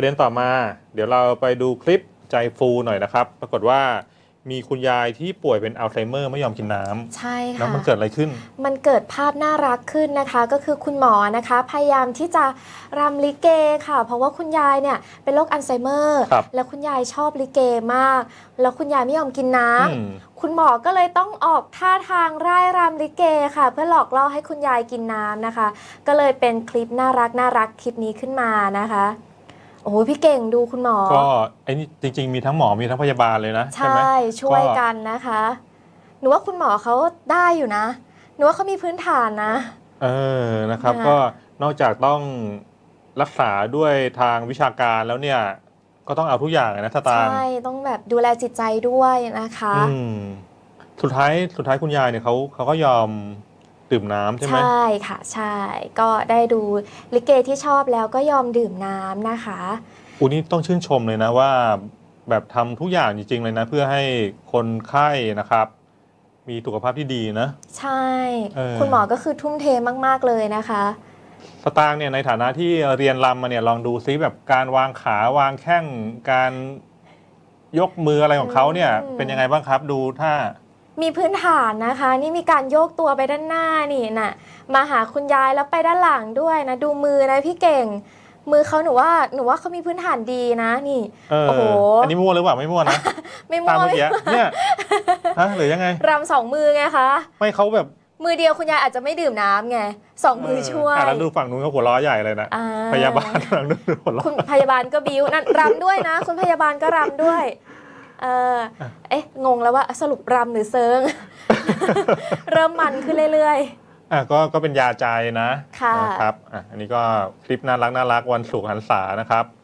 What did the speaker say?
ประเด็นต่อมา เดี๋ยวเราไปดูคลิปใจฟูหน่อยนะครับ ปรากฏว่ามีคุณยายที่ป่วยเป็นอัลไซเมอร์ไม่ยอมกินน้ำใช่แล้วค่ะมันเกิดอะไรขึ้น มันเกิดภาพน่ารักขึ้นนะคะ ก็คือคุณหมอนะคะ พยายามที่จะรำลิเกค่ะ เพราะว่าคุณยายเนี่ยเป็นโรคอัลไซเมอร์ครับแล้วคุณยายชอบลิเกมาก แล้วคุณยายไม่ยอมกินน้ำอืมคุณหมอก็เลยต้องออกท่าทางร่ายรำลิเกค่ะ เพื่อหลอกล่อให้คุณยายกินน้ำนะคะ ก็เลยเป็นคลิปน่ารักน่ารักคลิปนี้ขึ้นมานะคะ โอ้โหพี่เก่งดูคุณหมอ ก็ไอ้นี่จริง ๆ มีทั้งหมอมีทั้งพยาบาลเลยนะ ใชใช่ไหม่ ช่วยกันนะคะ หนูว่าคุณหมอเขาได้อยู่นะ หนูว่าเขามีพื้นฐานนะ เออ นะครับค่ะก็นอกจากต้องรักษาด้วยทางวิชาการแล้วเนี่ย ก็ต้องเอาทุกอย่างนะสตางค์ใช่ต้องแบบดูแลจิตใจด้วยนะคะ อืมสุดท้าย สุดท้ายคุณยายเนี่ยเขาเขาก็ยอม ดื่มน้ำใช่ไหมใช่ค่ะ ใช่ ก็ได้ดูลิเกที่ชอบแล้วก็ยอมดื่มน้ำนะคะอูนี่ต้องชื่นชมเลยนะว่าแบบทำทุกอย่างจริง ๆ เลยนะ เพื่อให้คนไข้นะครับ มีสุขภาพที่ดีนะ ใช่เออคุณหมอก็คือทุ่มเทมากๆเลยนะคะสตางค์เนี่ยในฐานะที่เรียนรำมาเนี่ยลองดูซิแบบการวางขาวางแข้งการยกมืออะไรของเขาเนี่ยอืมเป็นยังไงบ้างครับดูถ้า มีพื้นฐานนะคะ นี่มีการโยกตัวไปด้านหน้านี่น่ะมาหาคุณยายแล้วไปด้านหลังด้วยนะ ดูมือนะพี่เก่ง มือเขาหนูว่าหนูว่าเขามีพื้นฐานดีนะนี่เออโอ้โหอันนี้มั่วหรือเปล่าไม่มั่วนะไม่ตามมั่วเมื่อกี้เนี่ยฮะหรือยังไงรำสองมือไงคะไม่เขาแบบมือเดียวคุณยายอาจจะไม่ดื่มน้ำไงสองมือช่วยอะแล้วดูฝั่งนู้นก็หัวล้อใหญ่เลยนะอ่พยาบาลฝั่งนู้นหัวล้อคุณพยาบาลก็บิ้วนั่นรำด้วยนะ คุณพยาบาลก็รำด้วย เออเอ๊ะ งงแล้วว่าสรุปรำหรือเซิง เริ่มมันขึ้นเรื่อยอะก็ก็เป็นยาใจนะค่ะ นะครับอะอันนี้ก็คลิปน่ารักน่ารักวันศุกร์หันษานะครับๆ